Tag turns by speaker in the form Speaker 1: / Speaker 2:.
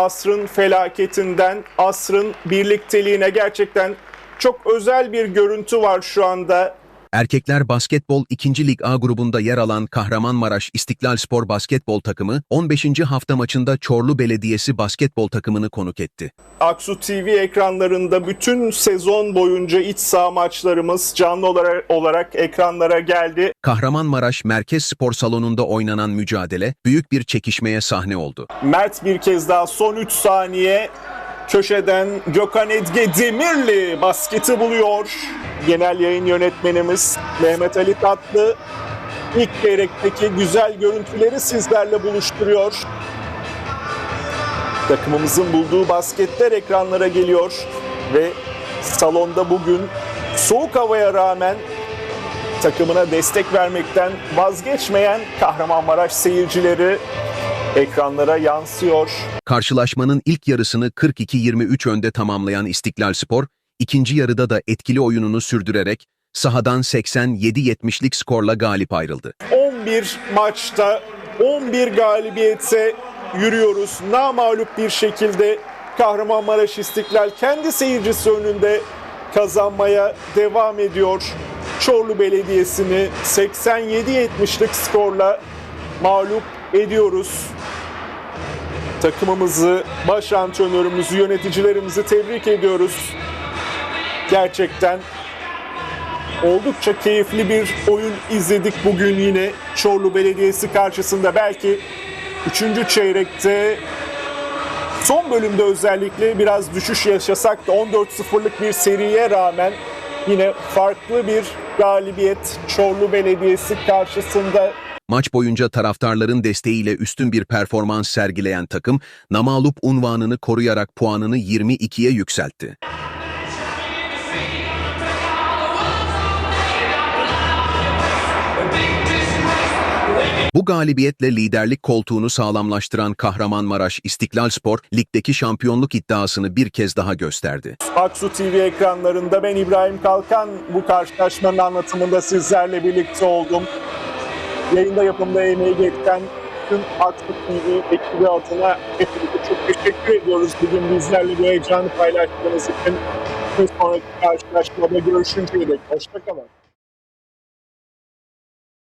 Speaker 1: asrın felaketinden asrın birlikteliğine gerçekten çok özel bir görüntü var şu anda.
Speaker 2: Erkekler Basketbol 2. Lig A grubunda yer alan Kahramanmaraş İstiklal Spor basketbol takımı 15. hafta maçında Çorlu Belediyesi basketbol takımını konuk etti.
Speaker 1: Aksu TV ekranlarında bütün sezon boyunca iç saha maçlarımız canlı olarak, olarak ekranlara geldi.
Speaker 2: Kahramanmaraş Merkez Spor Salonu'nda oynanan mücadele büyük bir çekişmeye sahne oldu.
Speaker 1: Mert bir kez daha son 3 saniye köşeden Gökhan Edge Demirli basketi buluyor. Genel yayın yönetmenimiz Mehmet Ali Tatlı ilk çeyrekteki güzel görüntüleri sizlerle buluşturuyor. Takımımızın bulduğu basketler ekranlara geliyor ve salonda bugün soğuk havaya rağmen takımına destek vermekten vazgeçmeyen Kahramanmaraş seyircileri ekranlara yansıyor.
Speaker 2: Karşılaşmanın ilk yarısını 42-23 önde tamamlayan İstiklal Spor, ikinci yarıda da etkili oyununu sürdürerek sahadan 87-70'lik skorla galip ayrıldı.
Speaker 1: 11 maçta 11 galibiyete yürüyoruz. Namağlup bir şekilde Kahramanmaraş İstiklal kendi seyircisi önünde kazanmaya devam ediyor. Çorlu Belediyesi'ni 87-70'lik skorla mağlup ediyoruz. Takımımızı, baş antrenörümüzü, yöneticilerimizi tebrik ediyoruz. Gerçekten Oldukça keyifli bir oyun izledik bugün yine Çorlu Belediyesi karşısında. Belki 3. çeyrekte son bölümde özellikle biraz düşüş yaşasak da 14-0'lık bir seriye rağmen yine farklı bir galibiyet Çorlu Belediyesi karşısında
Speaker 2: Maç boyunca taraftarların desteğiyle üstün bir performans sergileyen takım, Namalup unvanını koruyarak puanını 22'ye yükseltti. Bu galibiyetle liderlik koltuğunu sağlamlaştıran Kahramanmaraş İstiklal Spor, ligdeki şampiyonluk iddiasını bir kez daha gösterdi.
Speaker 1: Aksu TV ekranlarında ben İbrahim Kalkan bu karşılaşmanın anlatımında sizlerle birlikte oldum. Yayında yapımda emeği geçen tüm Aksu TV ekibi adına hepinize çok teşekkür ediyoruz. Bugün bizlerle bu heyecanı paylaştığınız için bir sonraki karşılaşmada görüşünceye dek. Hoşçakalın.